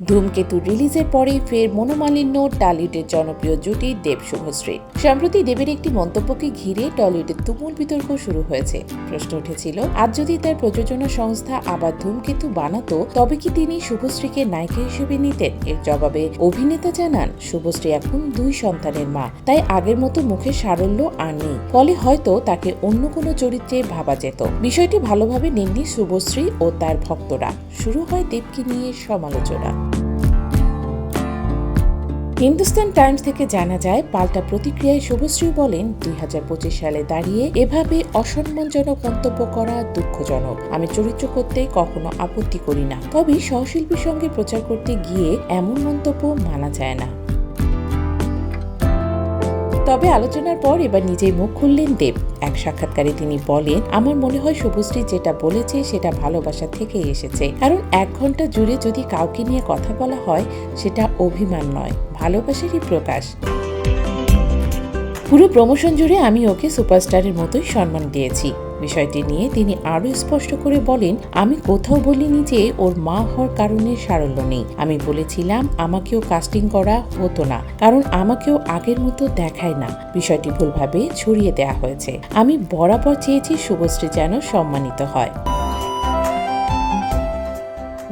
ধূমকেতু রিলিজের পরেই ফের মনোমালিন্য, টলিউডের জনপ্রিয় জুটি দেব শুভশ্রী। সম্প্রতি দেবের একটি মন্তব্যকে ঘিরে টলিউডের তুমুল বিতর্ক শুরু হয়েছে। প্রশ্ন উঠেছিল, আজ যদি তার প্রযোজনা সংস্থা আবার ধূমকেতু বানাতো, তবে কি তিনি শুভশ্রীকে নায়িকা হিসেবে নিতেন? এর জবাবে অভিনেতা জানান, শুভশ্রী এখন দুই সন্তানের মা, তাই আগের মতো মুখে সারল্য আর নেই। ফলে হয়তো তাকে অন্য কোনো চরিত্রে ভাবা যেত। বিষয়টি ভালোভাবে নেননি শুভশ্রী ও তার ভক্তরা। শুরু হয় দেবকে নিয়ে সমালোচনা। হিন্দুস্তান টাইমস থেকে জানা যায়, পাল্টা প্রতিক্রিয়ায় শুভশ্রী বলেন, দুই হাজার পঁচিশ সালে দাঁড়িয়ে এভাবে অসম্মানজনক মন্তব্য করা দুঃখজনক। আমি চরিত্র করতে কখনো আপত্তি করি না। তবে সহশিল্পীর সঙ্গে প্রচার করতে গিয়ে এমন মন্তব্য মানা যায় না। তবে আলোচনার পর এবার নিজেই মুখ খুললেন দেব। এক সাক্ষাৎকারে তিনি বলেন, আমার মনে হয় শুভশ্রী যেটা বলেছে সেটা ভালোবাসা থেকে এসেছে। কারণ এক ঘণ্টা জুড়ে যদি কাউকে নিয়ে কথা বলা হয়, সেটা অভিমান নয়, ভালোবাসারই প্রকাশ। পুরো প্রমোশন জুড়ে আমি ওকে সুপারস্টারের মতোই সম্মান দিয়েছি। বিষয়টি নিয়ে তিনি আরও স্পষ্ট করে বলেন, আমি কোথাও বলিনি যে ওর মা হওয়ার কারণে সারল্য নেই। আমি বলেছিলাম আমাকেও কাস্টিং করা হতো না, কারণ আমাকেও আগের মতো দেখায় না। বিষয়টি ভুলভাবে ছড়িয়ে দেওয়া হয়েছে। আমি বরাবর চেয়েছি শুভশ্রী যেন সম্মানিত হয়।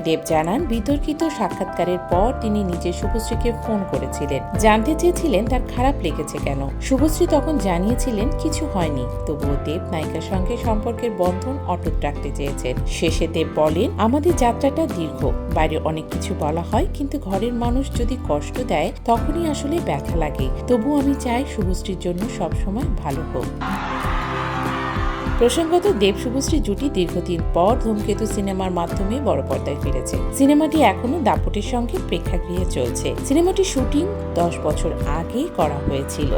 দেব জানান, বিতর্কিত সাক্ষাৎকারের পর তিনি নিজে শুভশ্রীকে ফোন করেছিলেন। জানতে চেয়েছিলেন তার খারাপ লেগেছে কেন। শুভশ্রী তখন জানিয়েছিলেন, কিছু হয়নি। তবুও দেব নায়িকার সঙ্গে সম্পর্কের বন্ধন অটুট রাখতে চেয়েছেন। শেষে দেব বলেন, আমাদের যাত্রাটা দীর্ঘ। বাইরে অনেক কিছু বলা হয়, কিন্তু ঘরের মানুষ যদি কষ্ট দেয়, তখনই আসলে ব্যথা লাগে। তবু আমি চাই শুভশ্রীর জন্য সবসময় ভালো হোক। প্রসঙ্গত, দেব শুভশ্রী জুটি দীর্ঘদিন পর ধূমকেতু সিনেমার মাধ্যমে বড় পর্দায় ফিরেছে। সিনেমাটি এখনও দাপটের সঙ্গে প্রেক্ষাগৃহে চলছে। সিনেমাটির শুটিং দশ বছর আগেই করা হয়েছিল।